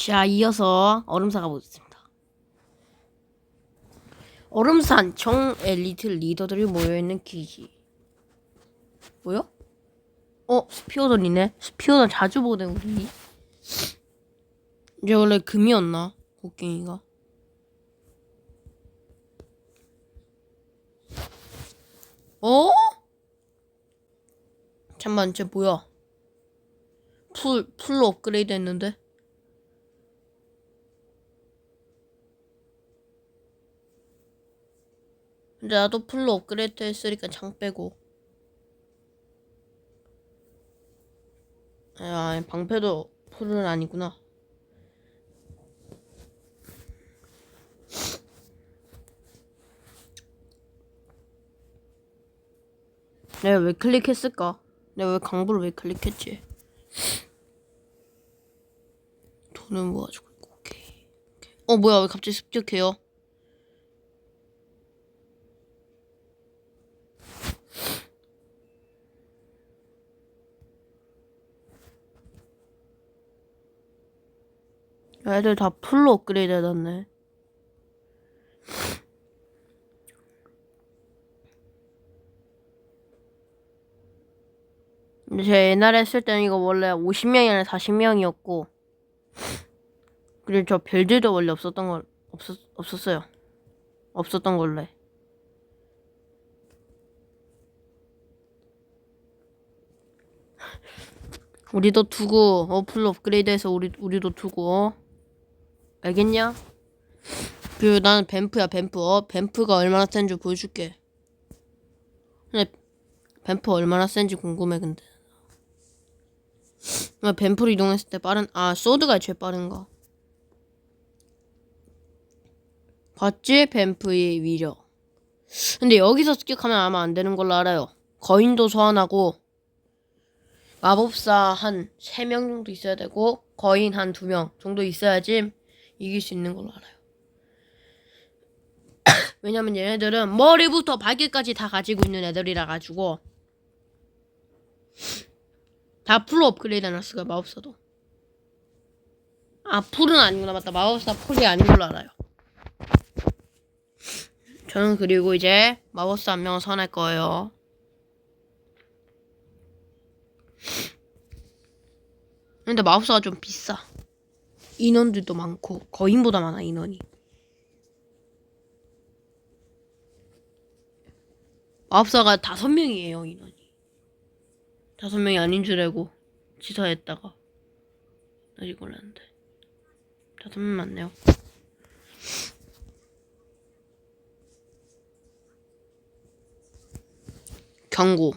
자, 이어서 얼음사 가보겠습니다. 얼음산 정 엘리트 리더들이 모여있는 기지. 뭐요? 어, 스피어던이네. 스피어던 자주 보네, 우리. 이제 원래 금이었나? 곡괭이가. 어? 잠만, 쟤 뭐야? 풀, 풀로 업그레이드 했는데? 근데 나도 풀로 업그레이드 했으니까 장 빼고. 아, 방패도 풀은 아니구나. 내가 왜 클릭했을까? 내가 왜 강부를 왜 클릭했지? 돈은 모아주고 있고, 오케이. 어, 뭐야, 왜 갑자기 습격해요? 애들 다 풀로 업그레이드 해놨네. 근데 제가 옛날에 했을 때는 이거 원래 50명이 아니라 40명이었고 그리고 저 별들도 원래 없었던 걸 없었 없었어요. 없었던 걸로 해. 우리도 두고 어 풀로 업그레이드해서 우리 우리도 두고 어? 알겠냐? 그 나는 뱀프야 뱀프 어 뱀프가 얼마나 센지 보여줄게. 근데 뱀프 얼마나 센지 궁금해 근데. 나 뱀프로 이동했을 때 빠른 아 소드가 제일 빠른가? 봤지 뱀프의 위력. 근데 여기서 습격하면 아마 안 되는 걸로 알아요. 거인도 소환하고 마법사 한 3명 정도 있어야 되고 거인 한 2명 정도 있어야지 이길 수 있는 걸로 알아요. 왜냐면 얘네들은 머리부터 발길까지 다 가지고 있는 애들이라 가지고 다 풀로 업그레이드 해놨어요 마법사도. 아 풀은 아니구나. 맞다. 마법사 풀이 아닌 걸로 알아요. 저는 그리고 이제 마법사 한 명을 선할 거예요. 근데 마법사가 좀 비싸 인원들도 많고 거인보다 많아 인원이. 마법사가 다섯 명이에요 인원이. 다섯 명이 아닌 줄 알고 지사했다가 다시 골랐는데. 다섯 명 맞네요. 경고.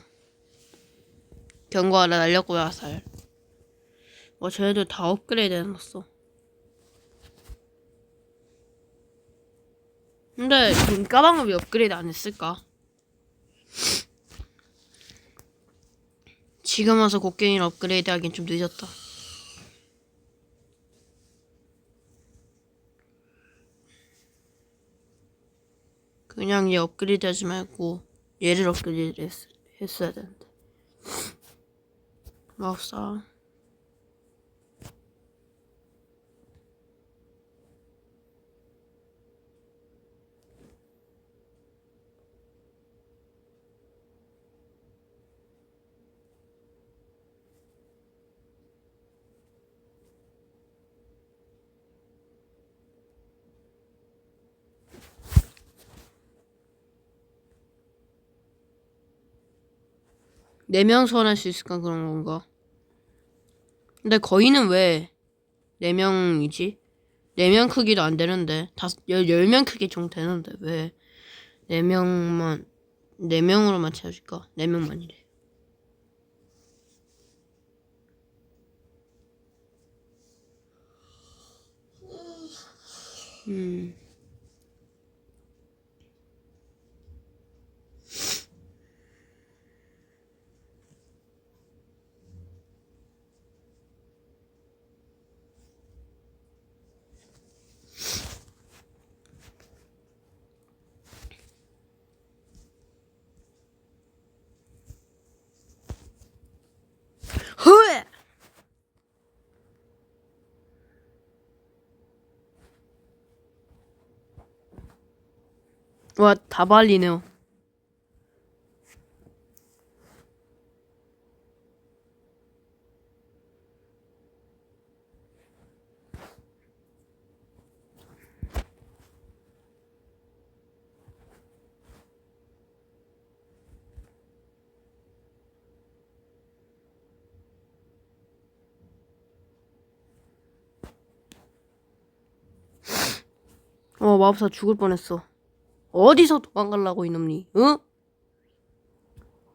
경고하라 날렸고요 아살 뭐 쟤네들 다 업그레이드 해놨어 근데 지금 까방을 왜 업그레이드 안 했을까? 지금 와서 곡괭이를 업그레이드 하긴 좀 늦었다. 그냥 얘 업그레이드 하지 말고 얘를 업그레이드 했, 했어야 되는데. 마법사. 네 명 소환할 수 있을까 그런 건가? 근데 거인은 왜 네 명이지? 네 명 크기도 안 되는데 다섯 열명 크기 좀 되는데 왜 네 명만 네 명으로만 채워줄까? 네 명만이래. 음. 와, 다 발리네요. 어, 마법사 죽을 뻔했어. 어디서 도망가려고 이놈니? 응?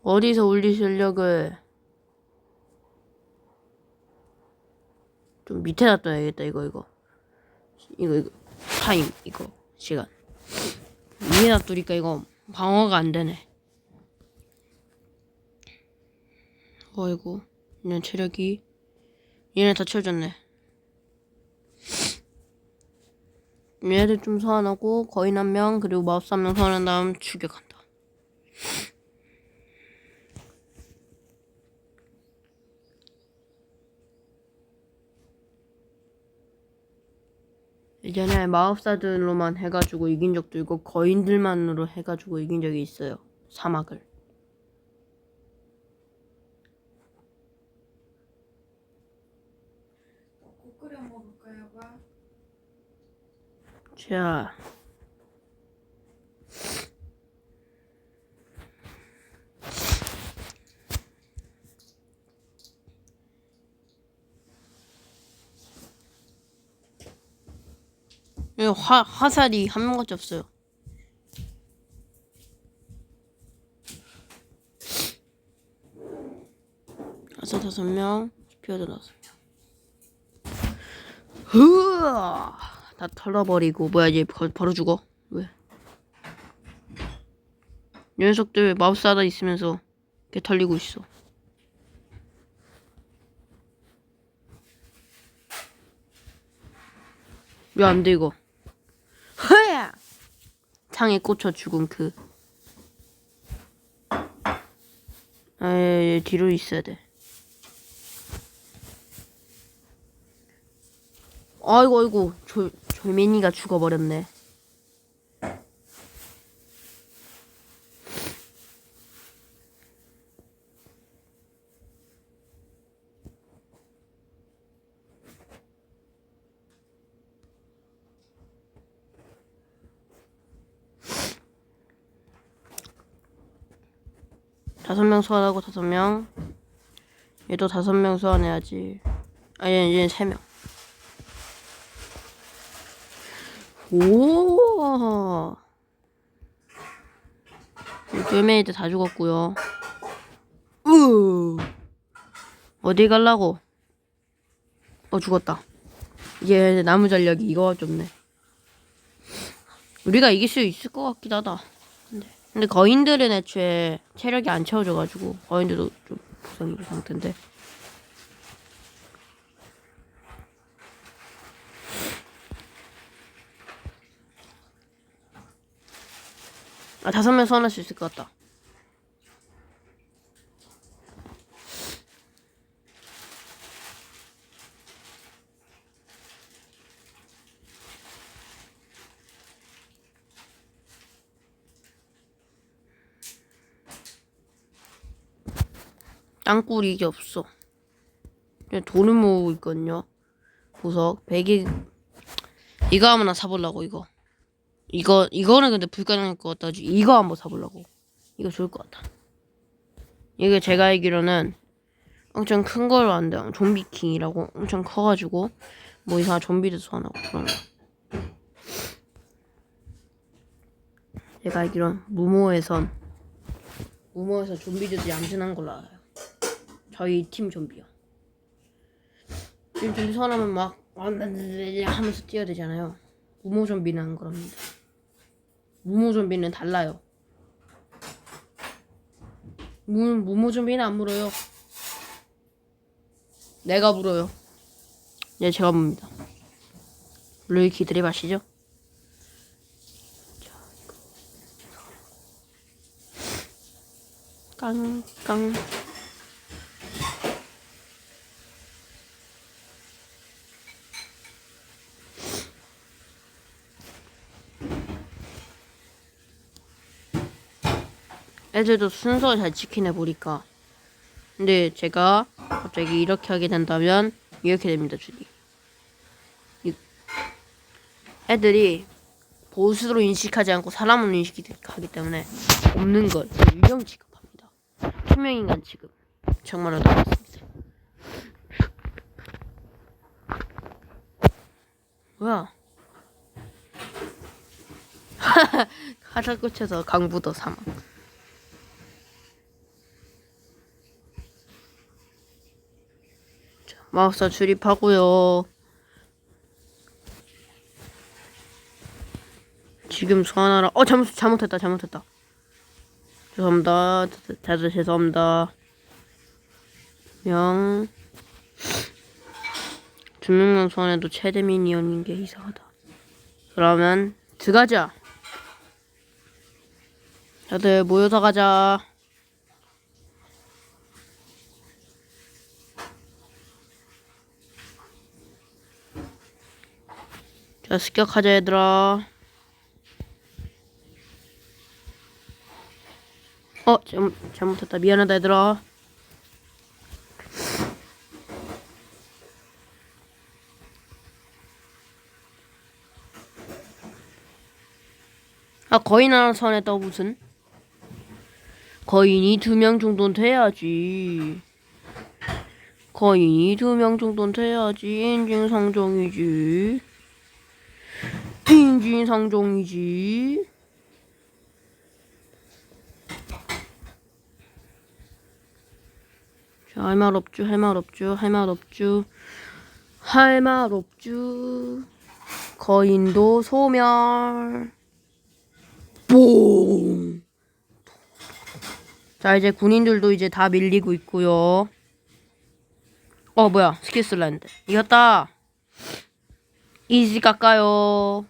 어디서 울리 실력을 좀 밑에 놔둬야겠다 이거 이거 이거 이거 타임 이거 시간 위에 놔두니까 이거 방어가 안 되네. 어이구 얘는 체력이 얘네 다 채워졌네. 얘들 좀 소환하고 거인 한 명 그리고 마우스 한명 소환한 다음 죽여간다. 예전에 마법사들로만 해가지고 이긴 적도 있고 거인들만으로 해가지고 이긴 적이 있어요. 사막을. 국 끓여 먹을까요, 봐? 자. 화, 화살이 한 명밖에 없어요. 다섯 다섯 명, 스피어도 다섯 명. 흐아! 다 털어버리고 뭐야 얘 거- 바로 죽어 왜? 이 녀석들 마우스 하나 있으면서 이렇게 털리고 있어. 왜 안 돼 이거? 허야! 창에 꽂혀 죽은 그. 아, 얘, 얘 뒤로 있어야 돼. 아이고 아이고 졸 졸민이가 죽어버렸네. 다섯 명 소환하고 다섯 명. 얘도 다섯 명 소환해야지. 아, 얘는 얘는 세 명. 오. 쫄매이들 다 죽었고요. 으. 어디 갈라고? 어 죽었다. 얘 나무 전력이 이거밖에 없네. 우리가 이길 수 있을 것 같기도 하다. 근데, 근데 거인들은 애초에 체력이 안 채워져가지고 거인들도 좀 부상인 상태인데. 아 다섯 명 소환할 수 있을 것 같다. 땅굴이 이게 없어. 그냥 돈을 모으고 있거든요. 보석 100이 이거 한번 사보려고 이거. 이거 이거는 근데 불가능할 것 같다. 이거 한번 사보려고. 이거 좋을 것 같다. 이게 제가 알기로는 엄청 큰 걸로 안 돼. 좀비킹이라고 엄청 커가지고 뭐 이상한 좀비도 소환하고 그런 거. 제가 알기론 무모에선 무모에서 좀비들이 얌전한 걸로 알아요. 저희 팀 좀비요. 지금 좀비 소환하면 막 하면서 뛰어대잖아요. 무모 좀비는 안 그럽니다. 무모 좀비는 달라요. 무, 무모 좀비는 안 물어요. 내가 물어요. 네, 제가 묻니다. 물을 기다려 마시죠. 깡 깡. 애들도 순서 잘 지키네 보니까. 근데 제가 갑자기 이렇게 하게 된다면 이렇게 됩니다. 이- 애들이 보수로 인식하지 않고 사람으로 인식하기 때문에 없는 걸 유령 취급합니다. 투명인간 취급. 정말로 나왔습니다. 뭐야? 화살꽃에서 강부도 사망. 마법사 출입하고요. 지금 소환하라. 어 잘못 잘못했다 잘못했다. 죄송합니다. 다들, 죄송합니다. 명. 두 명만 소환해도 최대 미니언인 게 이상하다. 그러면 들어가자. 다들 모여서 가자. 자, 습격하자 얘들아. 어, 잘못, 잘못했다. 미안하다 얘들아. 아, 거인 하나 선했다고 무슨? 거인이 두 명 정도는 돼야지. 거인이 두 명 정도는 돼야지 인증상정이지. 인증상정이지. 자, 할말 없죠, 할말 없죠, 할말 없죠. 할말 없죠. 거인도 소멸. 뽕. 자 이제 군인들도 이제 다 밀리고 있고요. 어 뭐야 스킬 쓸라 했는데 이겼다. 이지 깎아요.